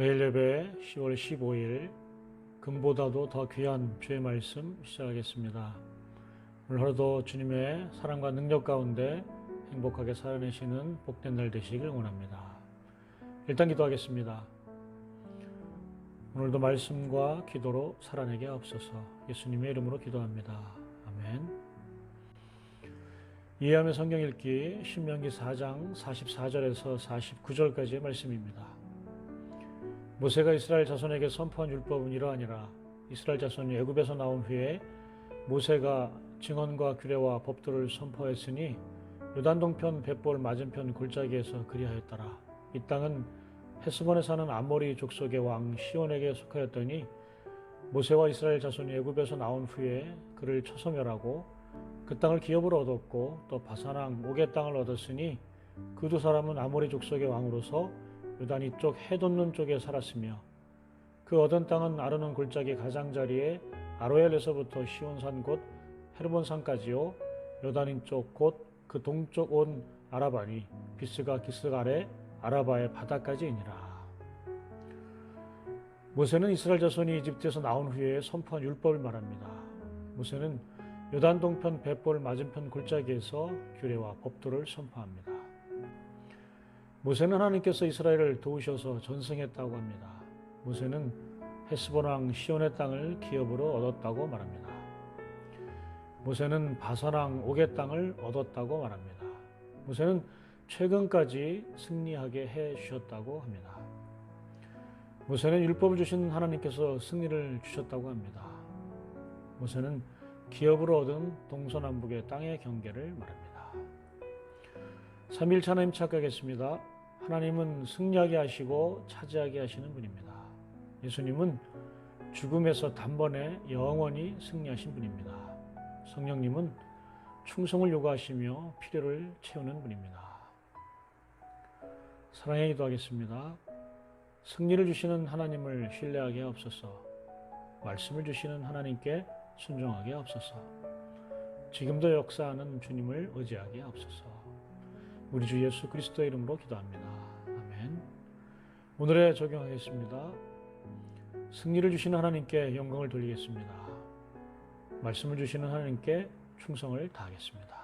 매일 예배 10월 15일 금보다도 더 귀한 주의 말씀 시작하겠습니다. 오늘 하루도 주님의 사랑과 능력 가운데 행복하게 살아내시는 복된 날 되시길 원합니다. 일단 기도하겠습니다. 오늘도 말씀과 기도로 살아내게 없어서 예수님의 이름으로 기도합니다. 아멘. 이해하며 성경 읽기 신명기 4장 44절에서 49절까지의 말씀입니다. 모세가 이스라엘 자손에게 선포한 율법은 이러하니라. 이스라엘 자손이 애굽에서 나온 후에 모세가 증언과 규례와 법도를 선포했으니 요단 동편 벳볼 맞은편 골짜기에서 그리하였더라. 이 땅은 헤스본에 사는 아모리 족속의 왕 시온에게 속하였더니 모세와 이스라엘 자손이 애굽에서 나온 후에 그를 쳐소멸하고 그 땅을 기업으로 얻었고 또 바사랑 옥의 땅을 얻었으니 그 두 사람은 아모리 족속의 왕으로서 요단 이쪽 해돋는 쪽에 살았으며 그 얻은 땅은 아르논 골짜기 가장자리에 아로엘에서부터 시온산 곧 헤르본산까지요 요단인 쪽 곧 그 동쪽 온 아라바니 비스가 기스 아래 아라바의 바다까지이니라. 모세는 이스라엘 자손이 이집트에서 나온 후에 선포한 율법을 말합니다. 모세는 요단 동편 벳볼 맞은편 골짜기에서 규례와 법도를 선포합니다. 모세는 하나님께서 이스라엘을 도우셔서 전승했다고 합니다. 모세는 헤스본 왕 시온의 땅을 기업으로 얻었다고 말합니다. 모세는 바사랑 옥의 땅을 얻었다고 말합니다. 모세는 최근까지 승리하게 해 주셨다고 합니다. 모세는 율법을 주신 하나님께서 승리를 주셨다고 합니다. 모세는 기업으로 얻은 동서남북의 땅의 경계를 말합니다. 3일차 하나님 착각했습니다. 하나님은 승리하게 하시고 차지하게 하시는 분입니다. 예수님은 죽음에서 단번에 영원히 승리하신 분입니다. 성령님은 충성을 요구하시며 필요를 채우는 분입니다. 사랑에 기도하겠습니다. 승리를 주시는 하나님을 신뢰하게 없어서 말씀을 주시는 하나님께 순종하게 없어서 지금도 역사하는 주님을 의지하게 없어서 우리 주 예수 그리스도의 이름으로 기도합니다. 아멘. 오늘에 적용하겠습니다. 승리를 주시는 하나님께 영광을 돌리겠습니다. 말씀을 주시는 하나님께 충성을 다하겠습니다.